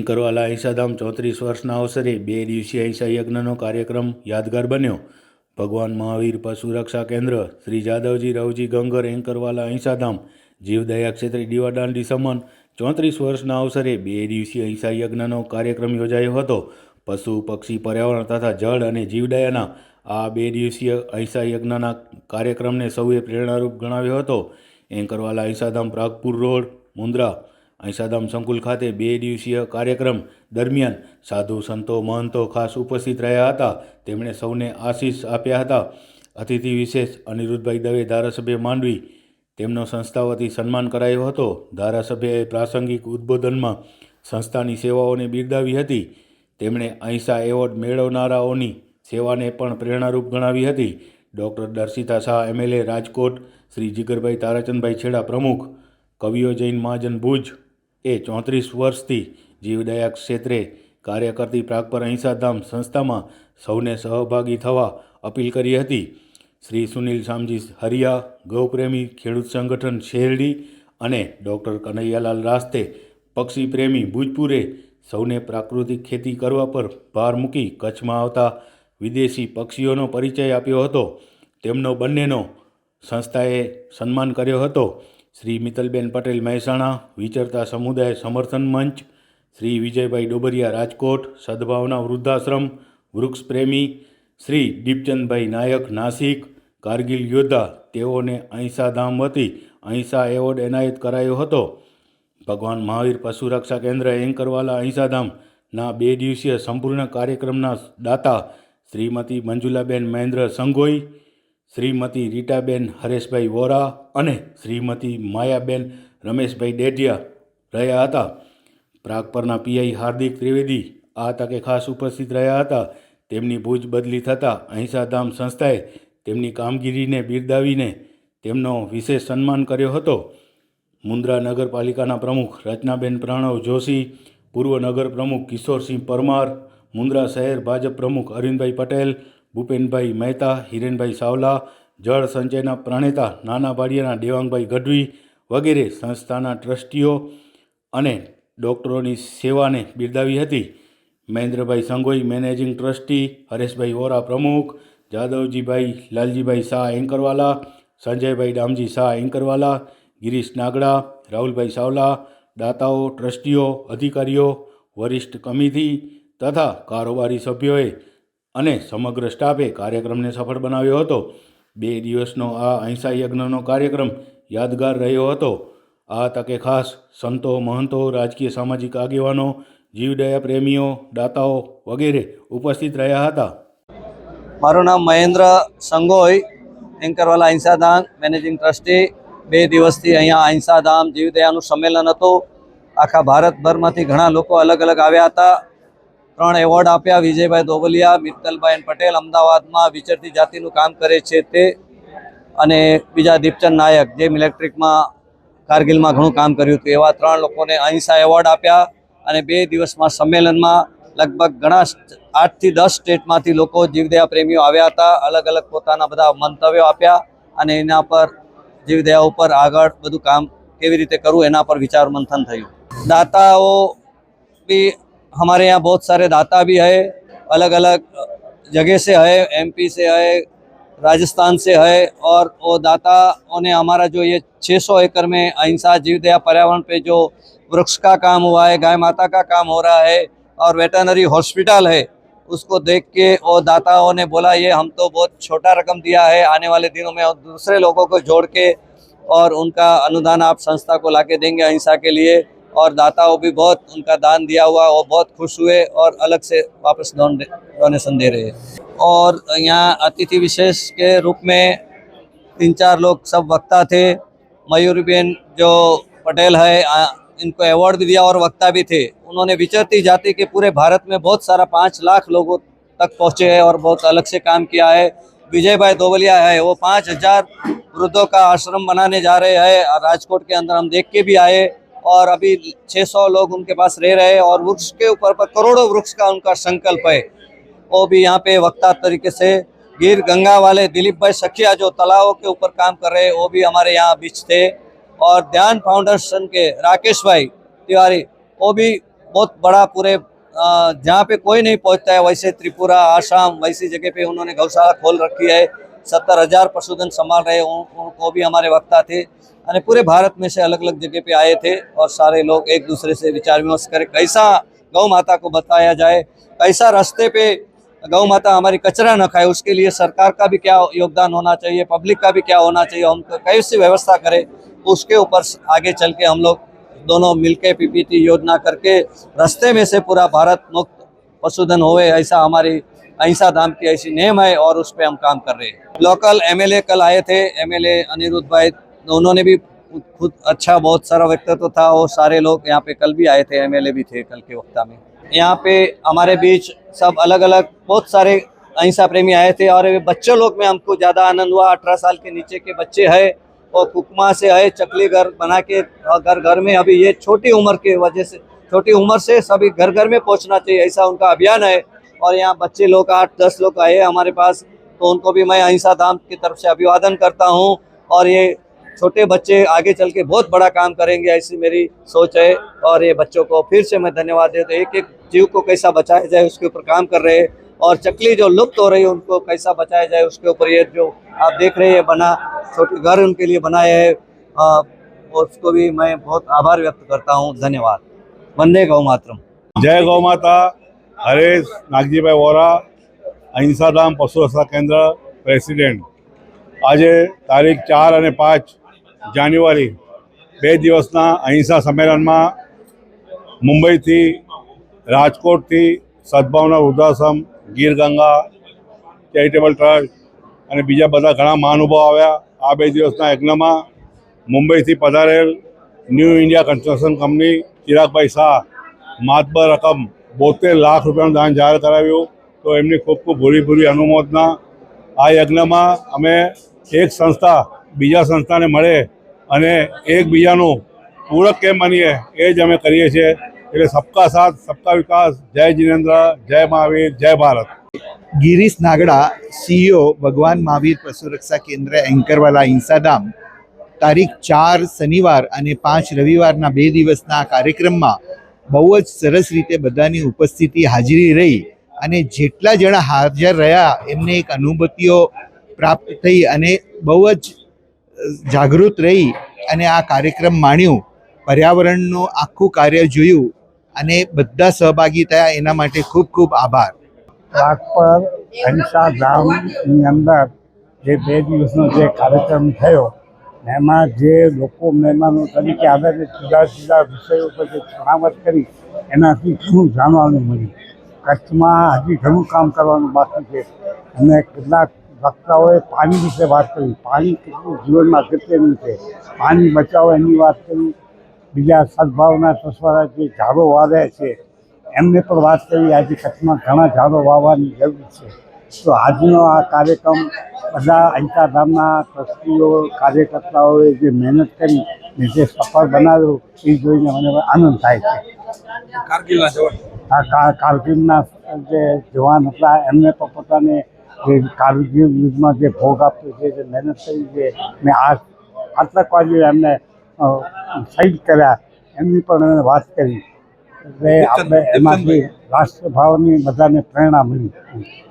એન્કરવાલા અહિંસાધામ ચોત્રીસ વર્ષના અવસરે બે દિવસીય અહિંસા યજ્ઞનો કાર્યક્રમ યાદગાર બન્યો. ભગવાન મહાવીર પશુ રક્ષા કેન્દ્ર, શ્રી જાદવજી, રવજી, ગંગર એન્કરવાલા અહિંસાધામ જીવદયા ક્ષેત્રે દીવાદાંડી સમન ચોત્રીસ વર્ષના અવસરે બે દિવસીય અહિંસા યજ્ઞનો કાર્યક્રમ યોજાયો હતો. પશુ, પક્ષી, પર્યાવરણ તથા જળ અને જીવદયાના આ બે દિવસીય અહિંસા યજ્ઞના કાર્યક્રમને સૌએ પ્રેરણારૂપ ગણાવ્યો હતો. એન્કરવાલા અહિંસાધામ પ્રાગપુર રોડ, મુન્દ્રા ઈશાધામ સંકુલ ખાતે બે દિવસીય કાર્યક્રમ દરમિયાન સાધુ સંતો મહંતો ખાસ ઉપસ્થિત રહ્યા હતા. તેમણે સૌને આશીષ આપ્યા હતા. અતિથિ વિશેષ અનિરુદ્ધભાઈ દવે ધારાસભ્ય માંડવી તેમનો સંસ્થા વતી સન્માન કરાયો હતો. ધારાસભ્યએ પ્રાસંગિક ઉદ્બોધનમાં સંસ્થાની સેવાઓને બિરદાવી હતી. તેમણે અહિંસા એવોર્ડ મેળવનારાઓની સેવાને પણ પ્રેરણારૂપ ગણાવી હતી. ડૉક્ટર દર્શિતા શાહ એમએલએ રાજકોટ, શ્રી જીગરભાઈ તારાચંદભાઈ છેડા પ્રમુખ, કવિઓ જૈન મહાજન ભુજ એ ચોત્રીસ વર્ષથી જીવદયા ક્ષેત્રે કાર્ય કરતી પ્રાગપર અહિંસાધામ સંસ્થામાં સૌને સહભાગી થવા અપીલ કરી હતી. શ્રી સુનિલ શામજી હરિયા, ગૌપ્રેમી ખેડૂત સંગઠન શેરડી અને ડૉક્ટર કનૈયાલાલ રાસ્તે પક્ષીપ્રેમી ભૂજપુરે સૌને પ્રાકૃતિક ખેતી કરવા પર ભાર મૂકી કચ્છમાં આવતા વિદેશી પક્ષીઓનો પરિચય આપ્યો હતો. તેમનો બંનેનો સંસ્થાએ સન્માન કર્યો હતો. શ્રી મિતલબેન પટેલ મહેસાણા, વિચરતા સમુદાય સમર્થન મંચ, શ્રી વિજયભાઈ ડોબરિયા રાજકોટ, સદભાવના વૃદ્ધાશ્રમ વૃક્ષપ્રેમી શ્રી દીપચંદભાઈ નાયક નાસિક, કારગિલ યોદ્ધા, તેઓને અહિંસા ધામ વતી અહિંસા એવોર્ડ એનાયત કરાયો હતો. ભગવાન મહાવીર પશુ રક્ષા કેન્દ્ર એન્કરવાલા અહિંસાધામના બે દિવસીય સંપૂર્ણ કાર્યક્રમના દાતા શ્રીમતી મંજુલાબેન મહેન્દ્ર સંગોઈ શ્રીમતી રીટાબેન હરેશભાઈ વોરા અને શ્રીમતી માયાબેન રમેશભાઈ ડેઢિયા રહ્યા હતા. પ્રાગપરના પીઆઈ હાર્દિક ત્રિવેદી આ તકે ખાસ ઉપસ્થિત રહ્યા હતા. તેમની ભુજ બદલી થતાં અહિંસાધામ સંસ્થાએ તેમની કામગીરીને બિરદાવીને તેમનો વિશેષ સન્માન કર્યો હતો. મુન્દ્રા નગરપાલિકાના પ્રમુખ રચનાબેન પ્રણવ જોશી, પૂર્વ નગર પ્રમુખ કિશોરસિંહ પરમાર, મુન્દ્રા શહેર ભાજપ પ્રમુખ અરવિંદભાઈ પટેલ ભૂપેનભાઈ મહેતા, હિરેનભાઈ સાવલા, જળ સંચયના પ્રણેતા, નાના ભાડિયાના દેવાંગભાઈ ગઢવી વગેરે સંસ્થાના ટ્રસ્ટીઓ અને ડૉક્ટરોની સેવાને બિરદાવી હતી. મહેન્દ્રભાઈ સંગોઈ, મેનેજિંગ ટ્રસ્ટી, હરેશભાઈ વોરા પ્રમુખ, જાદવજીભાઈ, લાલજીભાઈ શાહ એન્કરવાલા, સંજયભાઈ ડામજી શાહ એન્કરવાલા, ગિરીશ નાગડા, રાહુલભાઈ સાવલા, દાતાઓ, ટ્રસ્ટીઓ, અધિકારીઓ, વરિષ્ઠ કમિટી તથા કારોબારી સભ્યોએ અને સમગ્ર સ્ટાફે કાર્યક્રમને સફળ બનાવ્યો હતો. બે દિવસનો આ અહિંસા યજ્ઞનો કાર્યક્રમ યાદગાર રહ્યો હતો. આ તકે ખાસ સંતો, મહંતો, રાજકીય સામાજિક આગેવાનો, જીવદયા પ્રેમીઓ, દાતાઓ વગેરે ઉપસ્થિત રહ્યા હતા. મારું નામ મહેન્દ્ર સંગોઈ એન્કરવાલા અહિંસાધામ મેનેજિંગ ટ્રસ્ટી. બે દિવસથી અહીંયા અહિંસાધામ જીવદયાનું સંમેલન હતું. આખા ભારતભરમાંથી ઘણા લોકો અલગ અલગ આવ્યા હતા. ત્રણ એવોર્ડ આપ્યા. વિજયભાઈ દોબલિયા મિત્તલભાઈ પટેલ અમદાવાદમાં વિચરતી જાતિનું કામ કરે છે તે. અને બીજા દીપચંદ નાયક, જે ઇલેક્ટ્રિકમાં કારગિલમાં ઘણું કામ કર્યું હતું. એવા ત્રણ લોકોને અહિંસા એવોર્ડ આપ્યા અને બે દિવસમાં સંમેલનમાં લગભગ ઘણા આઠથી દસ સ્ટેટમાંથી લોકો જીવદયા પ્રેમીઓ આવ્યા હતા. અલગ અલગ પોતાના બધા મંતવ્યો આપ્યા અને એના પર જીવદયા ઉપર આગળ બધું કામ કેવી રીતે કરવું એના પર વિચાર મંથન થયું. દાતાઓ भी हमारे यहाँ बहुत सारे दाता भी है अलग अलग जगह से है एमपी से है राजस्थान से है और वो दाताओं ने हमारा जो ये 600 एकड़ में अहिंसा जीव दया पर्यावरण पे जो वृक्ष का काम हुआ है, गाय माता का काम हो रहा है और वेटरनरी हॉस्पिटल है, उसको देख के वो दाताओं ने बोला, ये हम तो बहुत छोटा रकम दिया है, आने वाले दिनों में और दूसरे लोगों को जोड़ के और उनका अनुदान आप संस्था को लाके देंगे अहिंसा के लिए। और दाताओं भी बहुत उनका दान दिया हुआ वो बहुत खुश हुए और अलग से वापस डोनेशन दे रहे हैं। और यहाँ अतिथि विशेष के रूप में तीन चार लोग सब वक्ता थे। मयूरी बेन जो पटेल है आ, इनको अवार्ड भी दिया और वक्ता भी थे। उन्होंने विचरती जाति के पूरे भारत में बहुत सारा पाँच लाख लोगों तक पहुँचे हैं और बहुत अलग से काम किया है। विजय भाई दोवलिया है वो पाँच हज़ार वृद्धों का आश्रम बनाने जा रहे हैं। राजकोट के अंदर हम देख के भी आए। और अभी 600 लोग उनके पास रह रहे हैं और वृक्ष के ऊपर पर करोड़ों वृक्ष का उनका संकल्प है। वो भी यहाँ पे वक्ता तरीके से गिर गंगा वाले दिलीप भाई सखिया जो तालाबों के ऊपर काम कर रहे हैं, वो भी हमारे यहाँ बीच थे। और ध्यान फाउंडेशन के राकेश भाई तिवारी, वो भी बहुत बड़ा पूरे जहाँ पे कोई नहीं पहुँचता है, वैसे त्रिपुरा, आसाम, वैसी जगह पे उन्होंने गौशाला खोल रखी है। सत्तर हज़ार पशुधन संभाल रहे उनको भी हमारे वक्ता थे। અને पूरे भारत में से अलग अलग जगह पे आए थे और सारे लोग एक दूसरे से विचार विमर्श करें। कैसा गौ माता को बताया जाए, कैसा रास्ते पे गौ माता हमारी कचरा न खाए, उसके लिए सरकार का भी क्या योगदान होना चाहिए, पब्लिक का भी क्या होना चाहिए, हम कैसी व्यवस्था करें, उसके ऊपर आगे चल के हम लोग दोनों मिलके पीपीटी योजना करके रास्ते में से पूरा भारत मुक्त पशुधन होवे, ऐसा हमारी अहिंसा धाम की ऐसी नेम है और उस पर हम काम कर रहे हैं। लोकल एमएलए कल आए थे, एमएलए अनिरुद्ध भाई उन्होंने भी खुद अच्छा बहुत सारा व्यक्तित्व था, और सारे लोग यहाँ पे कल भी आए थे एमएलए भी थे कल के वक्ता में। यहाँ पे हमारे बीच सब अलग अलग बहुत सारे अहिंसा प्रेमी आए थे, और बच्चों लोग में हमको ज़्यादा आनंद हुआ। अठारह साल के नीचे के बच्चे है, और कुकमा से है चकली घर बना के घर घर में अभी ये छोटी उम्र के वजह से, छोटी उम्र से सभी घर घर में पहुँचना चाहिए, ऐसा उनका अभियान है। और यहाँ बच्चे लोग, आठ दस लोग आए हमारे पास तो उनको भी मैं अहिंसा धाम की तरफ़ से अभिवादन करता हूँ। और ये छोटे बच्चे आगे चल के बहुत बड़ा काम करेंगे ऐसी मेरी सोच है और ये बच्चों को फिर से मैं धन्यवाद देता हूँ एक एक जीव को कैसा बचाया जाए उसके ऊपर काम कर रहे हैं और चकली जो लुप्त हो रही है उनको कैसा बचाया जाए उसके ऊपर ये जो आप देख रहे हैं बना छोटे घर उनके लिए बनाए हैं अ, और उसको भी मैं बहुत आभार व्यक्त करता हूँ धन्यवाद वंदे गौ मातरम જય ગૌ માતા હરેશ નાગજીભાઈ વોરા અહિંસાધામ પશુ રક્ષા કેન્દ્ર પ્રેસિડેન્ટ આજે તારીખ ચાર અને પાંચ જાન્યુઆરી બે દિવસના અહિંસા સંમેલનમાં મુંબઈથી રાજકોટથી સદભાવના વૃદ્ધાશ્રમ ગીર ગંગા ચેરિટેબલ ટ્રસ્ટ અને બીજા બધા ઘણા મહાનુભાવ આવ્યા. આ બે દિવસના યજ્ઞમાં મુંબઈથી પધારેલ new India construction company Chiragbhai Shah માતબર રકમ બોતેર લાખ રૂપિયાનું દાન જાહેર કરાવ્યું. તો એમની ખૂબ ખૂબ ભૂરી ભૂરી અનુમોદના આ યજ્ઞમાં અમે એક સંસ્થા બીજા સંસ્થાને મળે અને એકબીજાનું પૂરક કેમ બનીએ એ જ અમે કરીએ છીએ. એટલે સબકા સાથ, સબકા વિકાસ. જય જીનેન્દ્ર, જય મહાવીર, જય ભારત. ગિરીશ નાગડા, સીઈઓ ભગવાન મહાવીર પશુરક્ષા કેન્દ્ર એન્કરવાલા હિંસાધામ. તારીખ ચાર શનિવાર અને પાંચ રવિવારના બે દિવસના કાર્યક્રમમાં બહુ જ સરસ રીતે બધાની ઉપસ્થિતિ હાજરી રહી અને જેટલા જણા હાજર રહ્યા એમને એક અનુભૂતિઓ પ્રાપ્ત થઈ અને બહુ જ જાગૃત રહી અને આ કાર્યક્રમ માણ્યું, પર્યાવરણનું આખું કાર્ય જોયું અને બધા સહભાગી થયા, એના માટે ખૂબ ખૂબ આભાર. પર અહિંસા ધામની અંદર જે બે દિવસનો જે કાર્યક્રમ થયો, એમાં જે લોકો મહેમાનો તરીકે આવેલા જુદા જુદા વિષયો ઉપર જે છણાવટ કરી, એનાથી ઘણું જાણવાનું મળ્યું. કચ્છમાં હજી ઘણું કામ કરવાનું બાકી છે. અને કેટલાક વક્તાઓએ પાણી વિશે વાત કરી. પાણી કેટલું જીવનમાં અગત્યનું છે? પાણી બચાવો એની વાત કરી. બીજા સદભાવના સસવારા જે ઝાડો વાવ્યા છે એમને પણ વાત કરી. આજે કચ્છમાં ઘણા ઝાડો વાવવાની જરૂર છે. તો આજનો આ કાર્યક્રમ બધા અહિંસા ધામના ટ્રસ્ટીઓ કાર્યકર્તાઓએ જે મહેનત કરી ને જે સફળ બનાવ્યો એ જોઈને મને આનંદ થાય છે. આ જવાન? કારગિલના જે જવાન હતા એમને પણ પોતાને જે કારગિલ યુદ્ધમાં જે ભોગ આપ્યો છે જે મહેનત કરી છે ને આ આતંકવાદીઓ એમને શહીદ કર્યા એમની પણ અમે વાત કરી. એટલે આપણે એમાંથી રાષ્ટ્રભાવની બધાને પ્રેરણા મળી.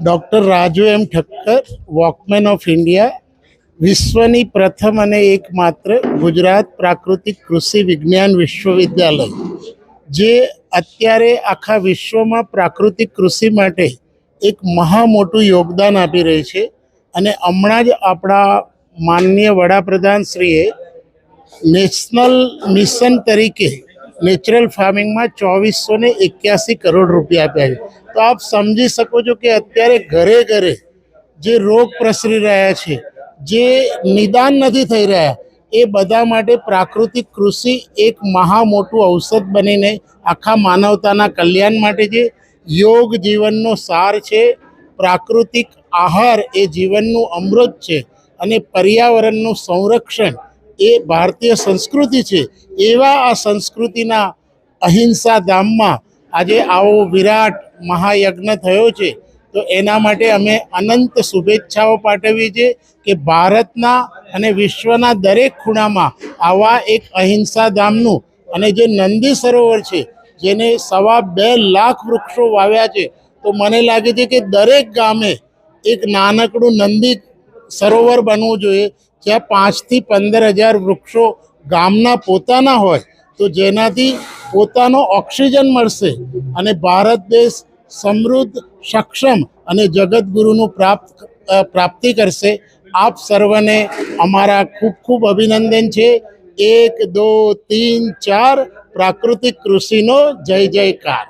Doctor Raju M Thakkar walkman of India વિશ્વની પ્રથમ અને એકમાત્ર ગુજરાત પ્રાકૃતિક કૃષિ વિજ્ઞાન વિશ્વવિદ્યાલય જે અત્યારે આખા વિશ્વમાં પ્રાકૃતિક કૃષિ માટે એક મહા મોટું યોગદાન આપી રહી છે. અને હમણાં જ આપણા માનનીય વડાપ્રધાન શ્રીએ નેશનલ મિશન તરીકે નેચરલ ફાર્મિંગમાં ચોવીસો ને એક્યાસી કરોડ રૂપિયા આપ્યા છે. તો આપ સમજી શકો છો કે અત્યારે ઘરે ઘરે જે રોગ પ્રસરી રહ્યા છે, જે નિદાન નથી થઈ રહ્યા, એ બધા માટે પ્રાકૃતિક કૃષિ એક મહા મોટું ઔષધ બનીને આખા માનવતાના કલ્યાણ માટે છે. યોગ જીવનનો સાર છે, પ્રાકૃતિક આહાર એ જીવનનું અમૃત છે અને પર્યાવરણનું સંરક્ષણ એ ભારતીય સંસ્કૃતિ છે. એવા આ સંસ્કૃતિના અહિંસા ધામમાં આજે આવો વિરાટ મહાયજ્ઞ થયો છે. તો એના માટે અમે અનંત શુભેચ્છાઓ પાઠવીએ છીએ કે ભારતના અને વિશ્વના દરેક ખૂણામાં આવા એક અહિંસા ધામનું અને જે નંદી સરોવર છે જેને સવા બે લાખ વૃક્ષો વાવ્યા છે. તો મને લાગે છે કે દરેક ગામે એક નાનકડું નંદી સરોવર બનવું જોઈએ, જ્યાં પાંચથી પંદર હજાર વૃક્ષો ગામના પોતાના હોય, તો જેનાથી પોતાનો ઓક્સિજન મળશે અને ભારત દેશ સમૃદ્ધ, સક્ષમ અને જગતગુરુનું પ્રાપ્ત પ્રાપ્તિ કરશે. આપ સર્વને અમારા ખૂબ ખૂબ અભિનંદન છે. એક દો તીન ચાર પ્રાકૃતિક કૃષિનો જય જયકાર.